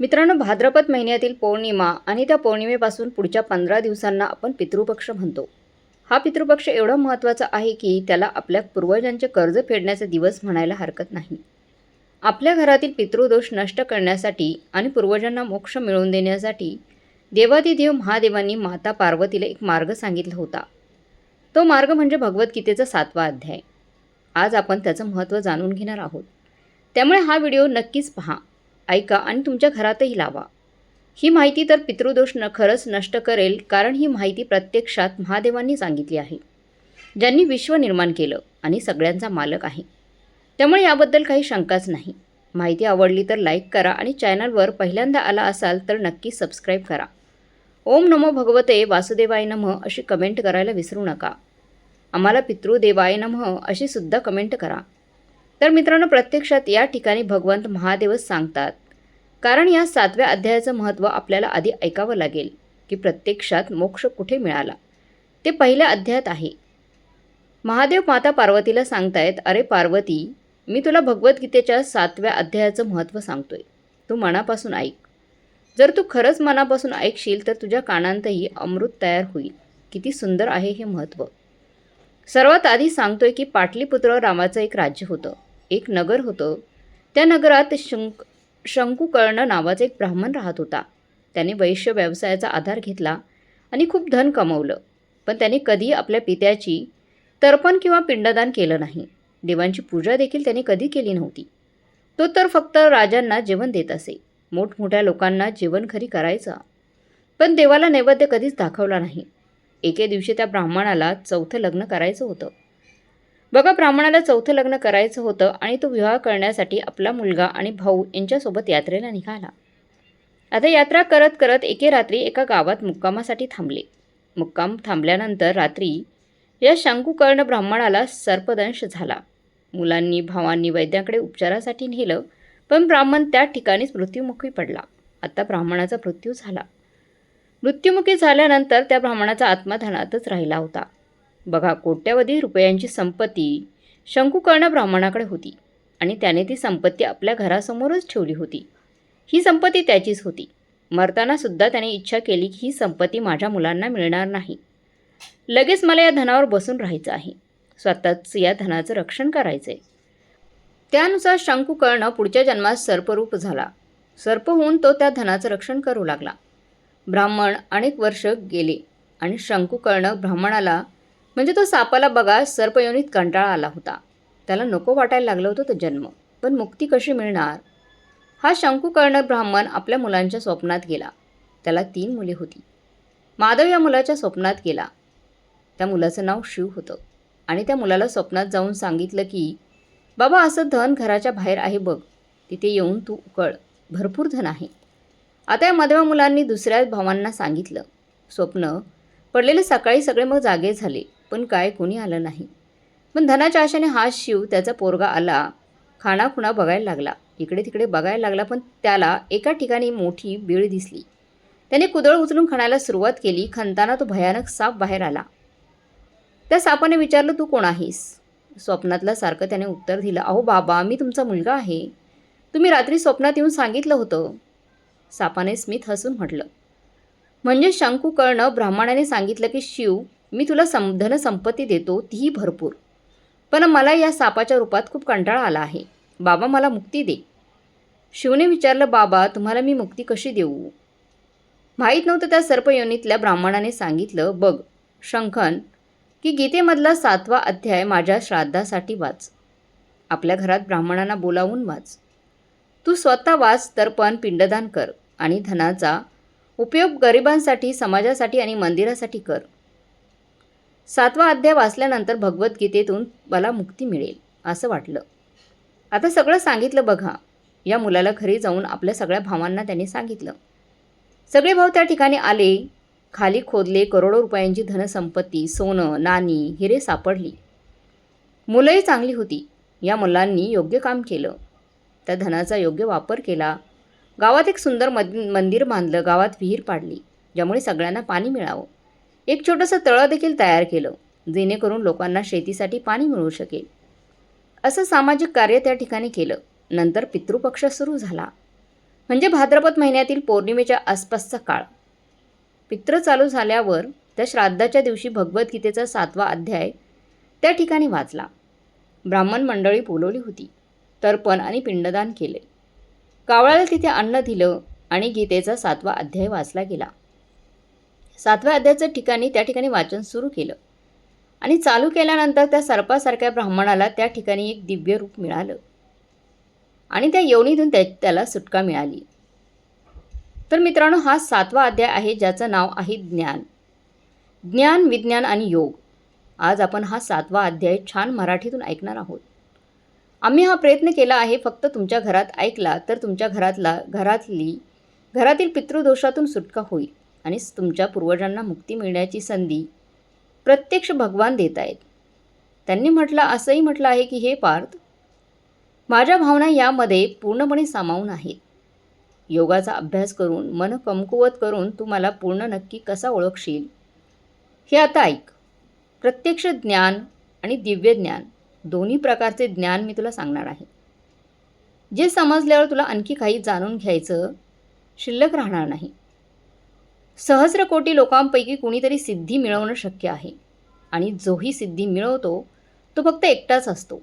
मित्रांनो भाद्रपद महिन्यातील पौर्णिमा आणि त्या पौर्णिमेपासून पुढच्या पंधरा दिवसांना आपण पितृपक्ष म्हणतो. हा पितृपक्ष एवढा महत्त्वाचा आहे की त्याला आपल्या पूर्वजांचे कर्ज फेडण्याचा दिवस म्हणायला हरकत नाही. आपल्या घरातील पितृदोष नष्ट करण्यासाठी आणि पूर्वजांना मोक्ष मिळवून देण्यासाठी देवादिदेव महादेवांनी माता पार्वतीला एक मार्ग सांगितला होता. तो मार्ग म्हणजे भगवद्गीतेचा सातवा अध्याय. आज आपण त्याचं महत्त्व जाणून घेणार आहोत. त्यामुळे हा व्हिडिओ नक्कीच पहा. ऐका आणि तुमच्या घरातही लावा. ही माहिती तर पितृदोष न खरंच नष्ट करेल कारण ही माहिती प्रत्यक्षात महादेवांनी सांगितली आहे. ज्यांनी विश्व निर्माण केलं आणि सगळ्यांचा मालक आहे. त्यामुळे याबद्दल काही शंकाच नाही. माहिती आवडली तर लाईक करा आणि चॅनलवर पहिल्यांदा आला असाल तर नक्की सबस्क्राईब करा. ओम नमो भगवते वासुदेवाय नमः अशी कमेंट करायला विसरू नका. आम्हाला पितृदेवाय नमः अशी सुद्धा कमेंट करा. तर मित्रांनो प्रत्यक्षात या ठिकाणी भगवंत महादेवच सांगतात. कारण या सातव्या अध्यायाचं महत्त्व आपल्याला आधी ऐकावं लागेल की प्रत्यक्षात मोक्ष कुठे मिळाला? ते पहिल्या अध्यायात आहे. महादेव माता पार्वतीला सांगतायत अरे पार्वती मी तुला भगवद्गीतेच्या सातव्या अध्यायाचं महत्त्व सांगतोय. तू मनापासून ऐक. जर तू खरंच मनापासून ऐकशील तर तुझ्या कानांतही अमृत तयार होईल. किती सुंदर आहे हे महत्त्व. सर्वात आधी सांगतोय की पाटलीपुत्र रामाचं एक राज्य होतं. एक नगर होतं. त्या नगरात शंक शंकुकर्ण नावाचा एक ब्राह्मण राहत होता. त्याने वैश्य व्यवसायाचा आधार घेतला आणि खूप धन कमवलं. पण त्याने कधी आपल्या पित्याची तर्पण किंवा पिंडदान केलं नाही. देवांची पूजा देखील त्याने कधी केली नव्हती. तो तर फक्त राजांना जेवण देत असे. मोठमोठ्या लोकांना जेवण खरी करायचा. पण देवाला नैवेद्य कधीच दाखवला नाही. एके दिवशी त्या ब्राह्मणाला चौथं लग्न करायचं होतं. बघा ब्राह्मणाला चौथं लग्न करायचं होतं आणि तो विवाह करण्यासाठी आपला मुलगा आणि भाऊ यांच्यासोबत यात्रेला निघाला. आता यात्रा करत करत एके रात्री एका गावात मुक्कामासाठी थांबले. मुक्काम थांबल्यानंतर रात्री या शंकुकर्ण ब्राह्मणाला सर्पदंश झाला. मुलांनी भावांनी वैद्याकडे उपचारासाठी नेलं पण ब्राह्मण त्या ठिकाणीच मृत्युमुखी पडला. आता ब्राह्मणाचा मृत्यू झाला. मृत्युमुखी झाल्यानंतर त्या ब्राह्मणाचा आत्मधनातच राहिला होता. बघा कोट्यवधी रुपयांची संपत्ती शंकुकर्ण ब्राह्मणाकडे होती आणि त्याने ती संपत्ती आपल्या घरासमोरच ठेवली होती. ही संपत्ती त्याचीच होती. मरतानासुद्धा त्याने इच्छा केली की ही संपत्ती माझ्या मुलांना मिळणार नाही. लगेच मला या धनावर बसून राहायचं आहे. स्वतःच या धनाचं रक्षण करायचं आहे त्यानुसार शंकुकर्ण पुढच्या जन्मात सर्परूप झाला. सर्प होऊन तो त्या धनाचं रक्षण करू लागला. ब्राह्मण अनेक वर्ष गेले आणि शंकुकर्ण ब्राह्मणाला म्हणजे तो सापाला बघा सर्पयोनीत कंटाळा आला होता. त्याला नको वाटायला लागलं होतं तो जन्म. पण मुक्ती कशी मिळणार? हा शंकू कर्ण ब्राह्मण आपल्या मुलांच्या स्वप्नात गेला. त्याला तीन मुले होती. माधव या मुलाच्या स्वप्नात गेला. त्या मुलाचं नाव शिव होतं. आणि त्या मुलाला स्वप्नात जाऊन सांगितलं की बाबा असं धन घराच्या बाहेर आहे बघ. तिथे येऊन तू उकळ. भरपूर धन आहे. आता या मधव्या मुलांनी दुसऱ्या भावांना सांगितलं. स्वप्न पडलेले सकाळी सगळे मग जागे झाले. पण काय कोणी आलं नाही. पण धनाच्या आशेने हा शिव त्याचा पोरगा आला खाणाखुणा बघायला लागला. इकडे तिकडे बघायला लागला पण त्याला एका ठिकाणी मोठी बीळ दिसली. त्याने कुदळ उचलून खाण्याला सुरुवात केली खणताना तो भयानक साप बाहेर आला. त्या सापाने विचारलं तू कोण आहेस? स्वप्नातलं सारखं त्याने उत्तर दिलं अहो बाबा मी तुमचा मुलगा आहे. तुम्ही रात्री स्वप्नात येऊन सांगितलं होतं. सापाने स्मित हसून म्हटलं. म्हणजे शंकू कळणं ब्राह्मणाने सांगितलं की शिव मी तुला सं धनसंपत्ती देतो तीही भरपूर. पण मला या सापाच्या रूपात खूप कंटाळा आला आहे. बाबा मला मुक्ती दे. शिवने विचारलं बाबा तुम्हाला मी मुक्ती कशी देऊ? माहीत नव्हतं त्या सर्पयोनीतल्या ब्राह्मणाने सांगितलं बघ शंखन की गीतेमधला सातवा अध्याय माझ्या श्राद्धासाठी वाच. आपल्या घरात ब्राह्मणांना बोलावून वाच. तू स्वतः वाच तर्पण पिंडदान कर आणि धनाचा उपयोग गरिबांसाठी समाजासाठी आणि मंदिरासाठी कर. सातवा अध्याय वाचल्यानंतर भगवद्गीतेतून मला मुक्ती मिळेल असं वाटलं. आता सगळं सांगितलं बघा. या मुलाला घरी जाऊन आपल्या सगळ्या भावांना त्यांनी सांगितलं. सगळे भाऊ त्या ठिकाणी आले. खाली खोदले करोडो रुपयांची धनसंपत्ती सोनं नाणी हिरे सापडली. मुलंही चांगली होती. या मुलांनी योग्य काम केलं. त्या धनाचा योग्य वापर केला. गावात एक सुंदर मद मंदिर बांधलं गावात विहीर पाडली ज्यामुळे सगळ्यांना पाणी मिळावं. एक छोटंसं तळं देखील तयार केलं जेणेकरून लोकांना शेतीसाठी पाणी मिळू शकेल. असं सामाजिक कार्य त्या ठिकाणी केलं. नंतर पितृपक्ष सुरू झाला. म्हणजे भाद्रपद महिन्यातील पौर्णिमेच्या आसपासचा काळ. पित्र चालू झाल्यावर त्या श्राद्धाच्या दिवशी भगवद्गीतेचा सातवा अध्याय त्या ठिकाणी वाचला. ब्राह्मण मंडळी बोलवली होती. तर्पण आणि पिंडदान केले. कावळ्याला तिथे अन्न दिलं आणि गीतेचा सातवा अध्याय वाचला गेला. सातव्या अध्यायाच्या ठिकाणी त्या ठिकाणी वाचन सुरू केलं. आणि चालू केल्यानंतर त्या सर्पासारख्या ब्राह्मणाला त्या ठिकाणी एक दिव्य रूप मिळालं. आणि त्या यवनीतून त्या त्याला सुटका मिळाली. तर मित्रांनो हा सातवा अध्याय आहे ज्याचं नाव आहे ज्ञान. ज्ञान विज्ञान आणि योग. आज आपण हा सातवा अध्याय छान मराठीतून ऐकणार आहोत. आम्ही हा प्रयत्न केला आहे फक्त तुमच्या घरात ऐकला तर तुमच्या घरातला घरातली घरातील पितृदोषातून सुटका होईल. आणि तुमच्या पूर्वजांना मुक्ती मिळण्याची संधी प्रत्यक्ष भगवान देत आहेत. त्यांनी म्हटलं असंही म्हटलं आहे की हे पार्थ माझ्या भावना यामध्ये पूर्णपणे सामावून आहेत. योगाचा अभ्यास करून मन कमकुवत करून तू मला पूर्ण नक्की कसा ओळखशील? हे आता ऐक. प्रत्यक्ष ज्ञान आणि दिव्य ज्ञान दोन्ही प्रकारचे ज्ञान मी तुला सांगणार आहे. जे समजल्यावर तुला आणखी काही जाणून घ्यायचं शिल्लक राहणार नाही. सहस्र कोटी लोकांपैकी कुणीतरी सिद्धी मिळवणं शक्य आहे. आणि जोही सिद्धी मिळवतो तो फक्त एकटाच असतो.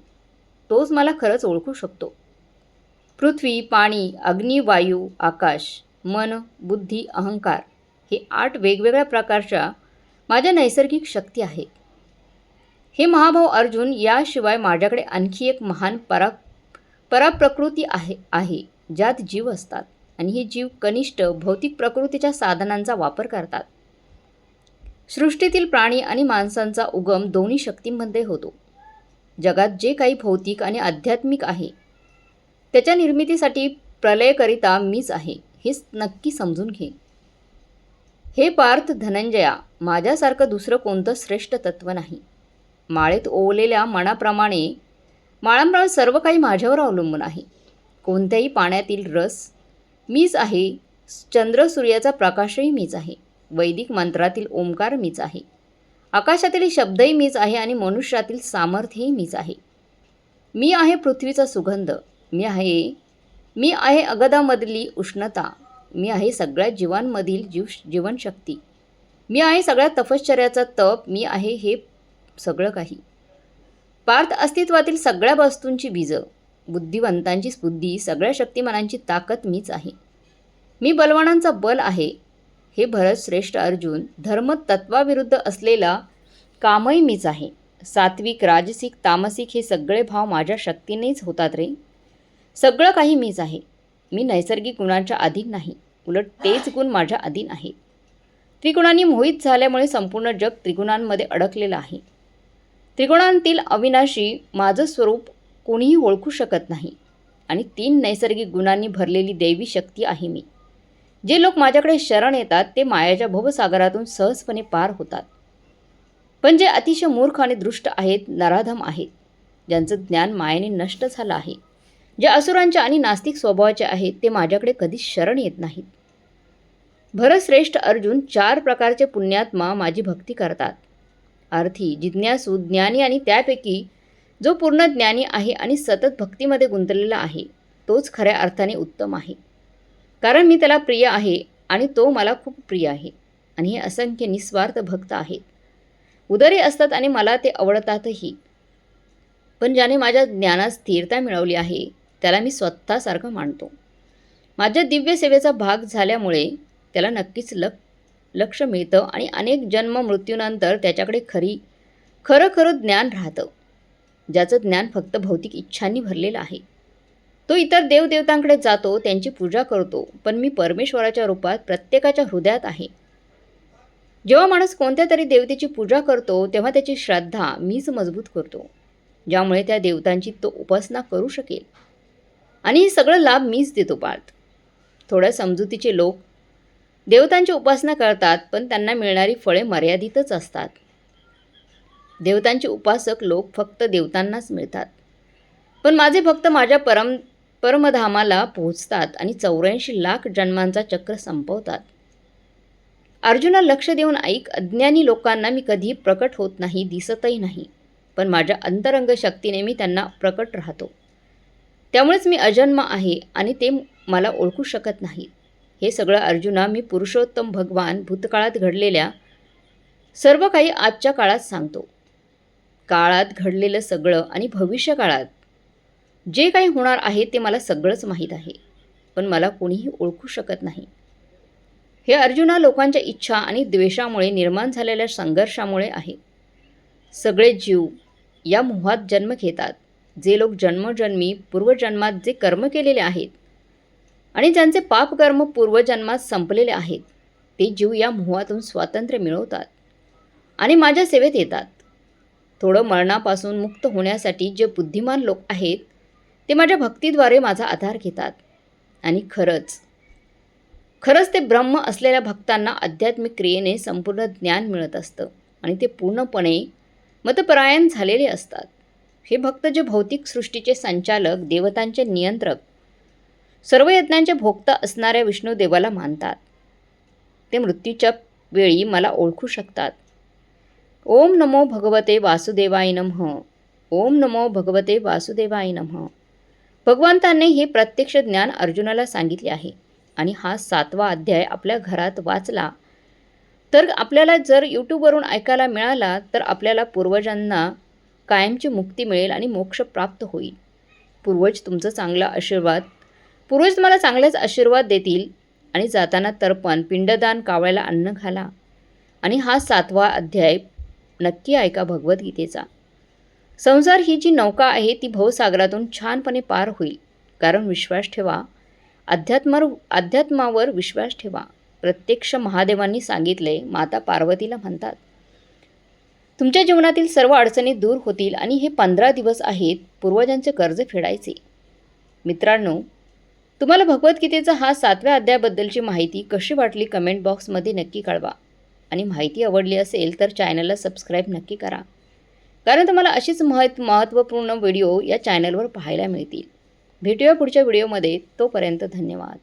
तोच मला खरंच ओळखू शकतो. पृथ्वी पाणी अग्नी वायू आकाश मन बुद्धी अहंकार हे आठ वेगवेगळ्या प्रकारच्या माझ्या नैसर्गिक शक्ती आहेत. हे महाभाऊ अर्जुन याशिवाय माझ्याकडे आणखी एक महान परा पराप्रकृती आहे आहे ज्यात जीव असतात. आणि हे जीव कनिष्ठ भौतिक प्रकृतीच्या साधनांचा वापर करतात. सृष्टीतील प्राणी आणि माणसांचा उगम दोन्ही शक्तींमध्ये होतो. जगात जे काही भौतिक आणि आध्यात्मिक आहे त्याच्या निर्मितीसाठी प्रलयकरिता मीच आहे हेच नक्की समजून घे. हे पार्थ धनंजया माझ्यासारखं दुसरं कोणतं श्रेष्ठ तत्त्व नाही. माळेत ओवलेल्या मनाप्रमाणे माळांप्रमाणे सर्व काही माझ्यावर अवलंबून आहे. कोणत्याही पाण्यातील रस मीच आहे. चंद्र सूर्याचा प्रकाशही मीच आहे. वैदिक मंत्रातील ओंकार मीच आहे. आकाशातील शब्दही मीच आहे आणि मनुष्यातील सामर्थ्यही मीच आहे. मी आहे पृथ्वीचा सुगंध. मी आहे मी आहे अगदामधली उष्णता. मी आहे सगळ्या जीवांमधील जीव जीवनशक्ती. मी आहे सगळ्या तपश्चर्याचा तप. मी आहे हे सगळं काही. पार्थ अस्तित्वातील सगळ्या वस्तूंची बीजं. बुद्धिवंतांची बुद्धी सगळ्या शक्तिमानांची ताकद मीच आहे. मी बलवानांचा बल आहे हे भरत श्रेष्ठ अर्जुन धर्मतत्वाविरुद्ध असलेला कामही मीच आहे. सात्विक राजसिक तामसिक हे सगळे भाव माझ्या शक्तीनेच होतात रे. सगळं काही मीच आहे. मी नैसर्गिक गुणांच्या अधीन नाही. उलट तेच गुण माझ्या अधीन आहेत त्रिगुणांनी मोहित झाल्यामुळे संपूर्ण जग त्रिगुणांमध्ये अडकलेलं आहे. त्रिगुणांतील अविनाशी माझं स्वरूप कोणीही ओळखू शकत नाही. आणि तीन नैसर्गिक गुणांनी भरलेली दैवी शक्ती आहे मी. जे लोक माझ्याकडे शरण येतात ते मायाच्या भवसागरातून सहजपणे पार होतात. पण जे अतिशय मूर्ख आणि दृष्ट आहेत नराधम आहेत. ज्यांचं ज्ञान मायेने नष्ट झालं आहे. जे असुरांचे आणि नास्तिक स्वभावाचे आहेत ते माझ्याकडे कधीच शरण येत नाहीत. भरश्रेष्ठ अर्जुन चार प्रकारचे पुण्यात्मा माझी भक्ती करतात. अर्थी जिज्ञासू ज्ञानी आणि त्यापैकी जो पूर्ण ज्ञानी आहे आणि सतत भक्तीमध्ये गुंतलेला आहे तोच खऱ्या अर्थाने उत्तम आहे. कारण मी त्याला प्रिय आहे आणि तो मला खूप प्रिय आहे आणि हे असंख्य निस्वार्थ भक्त आहेत. उदरे असतात आणि मला ते आवडतातही. पण ज्याने माझ्या ज्ञानात स्थिरता मिळवली आहे त्याला मी स्वतःसारखं मानतो. माझ्या दिव्य सेवेचा भाग झाल्यामुळे त्याला नक्कीच लक लक्ष मिळतं आणि अनेक जन्म मृत्यूनंतर त्याच्याकडे खरी खरं खरं ज्ञान राहतं. ज्याचं ज्ञान फक्त भौतिक इच्छांनी भरलेलं आहे. तो इतर देवदेवतांकडे जातो त्यांची पूजा करतो पण मी परमेश्वराच्या रूपात प्रत्येकाच्या हृदयात आहे. जेव्हा माणूस कोणत्या तरी देवतेची पूजा करतो तेव्हा त्याची श्रद्धा मीच मजबूत करतो ज्यामुळे त्या देवतांची तो उपासना करू शकेल. आणि हे सगळं लाभ मीच देतो पार्थ. थोड्या समजुतीचे लोक देवतांची उपासना करतात पण त्यांना मिळणारी फळे मर्यादितच असतात. देवतांचे उपासक लोक फक्त देवतांनाच मिळतात. पण माझे भक्त माझ्या परम परमधामाला पोहोचतात आणि चौऱ्याऐंशी लाख जन्मांचा चक्र संपवतात. अर्जुना लक्ष देऊन ऐक अज्ञानी लोकांना मी कधी प्रकट होत नाही दिसतही नाही. पण माझ्या अंतरंग शक्तीने मी त्यांना प्रकट राहतो. त्यामुळेच मी अजन्म आहे आणि ते मला ओळखू शकत नाहीत हे सगळं अर्जुना मी पुरुषोत्तम भगवान भूतकाळात घडलेल्या सर्व काही आजच्या काळात सांगतो. काळात घडलेलं सगळं आणि भविष्य काळात जे काही होणार आहे ते मला सगळंच माहीत आहे पण मला कोणीही ओळखू शकत नाही. हे अर्जुना लोकांच्या इच्छा आणि द्वेषामुळे निर्माण झालेल्या संघर्षामुळे आहे. सगळे जीव या मोहात जन्म घेतात जे लोक जन्मजन्मी पूर्वजन्मात जे कर्म केलेले आहेत आणि ज्यांचे पापकर्म पूर्वजन्मात संपलेले आहेत ते जीव या मोहातून स्वातंत्र्य मिळवतात आणि माझ्या सेवेत येतात. थोडं मरणापासून मुक्त होण्यासाठी जे बुद्धिमान लोक आहेत ते माझ्या भक्तीद्वारे माझा आधार घेतात. आणि खरंच खरंच ते ब्रह्म असलेल्या भक्तांना आध्यात्मिक क्रियेने संपूर्ण ज्ञान मिळत असतं. आणि ते पूर्णपणे मतपरायण झालेले असतात. हे भक्त जे भौतिक सृष्टीचे संचालक देवतांचे नियंत्रक सर्व यज्ञांचे भोक्ता असणाऱ्या विष्णू देवाला मानतात. ते मृत्यूच्या वेळी मला ओळखू शकतात. ओम नमो भगवते वासुदेवाय नमः. ओम नमो भगवते वासुदेवाय नमः. भगवंतांनी हे प्रत्यक्ष ज्ञान अर्जुनाला सांगितले आहे आणि हा सातवा अध्याय आपल्या घरात वाचला. तर आपल्याला जर यूट्यूबवरून ऐकायला मिळाला तर आपल्याला पूर्वजांना कायमची मुक्ती मिळेल आणि मोक्ष प्राप्त होईल. पूर्वज तुमचं चांगला आशीर्वाद पूर्वज तुम्हाला चांगलेच आशीर्वाद देतील. आणि जाताना तर्पण पिंडदान कावळ्याला अन्न घाला. आणि हा सातवा अध्याय नक्की ऐका भगवद्गीतेचा. संसार ही जी नौका आहे ती भवसागरातून छानपणे पार होईल. कारण विश्वास ठेवा. अध्यात्मावर अध्यात्मावर विश्वास ठेवा. प्रत्यक्ष महादेवांनी सांगितले माता पार्वतीला म्हणतात. तुमच्या जीवनातील सर्व अडचणी दूर होतील आणि हे पंधरा दिवस आहेत पूर्वजांचे कर्ज फेडायचे. मित्रांनो तुम्हाला भगवद्गीतेचा हा सातव्या अध्यायाबद्दलची माहिती कशी वाटली कमेंट बॉक्समध्ये नक्की कळवा. आणि माहिती आवडली असेल तर चॅनलला सबस्क्राईब नक्की करा. कारण तुम्हाला अशीच महत् महत्त्वपूर्ण व्हिडिओ या चॅनलवर पाहायला मिळतील. भेटूया पुढच्या व्हिडिओमध्ये तोपर्यंत धन्यवाद.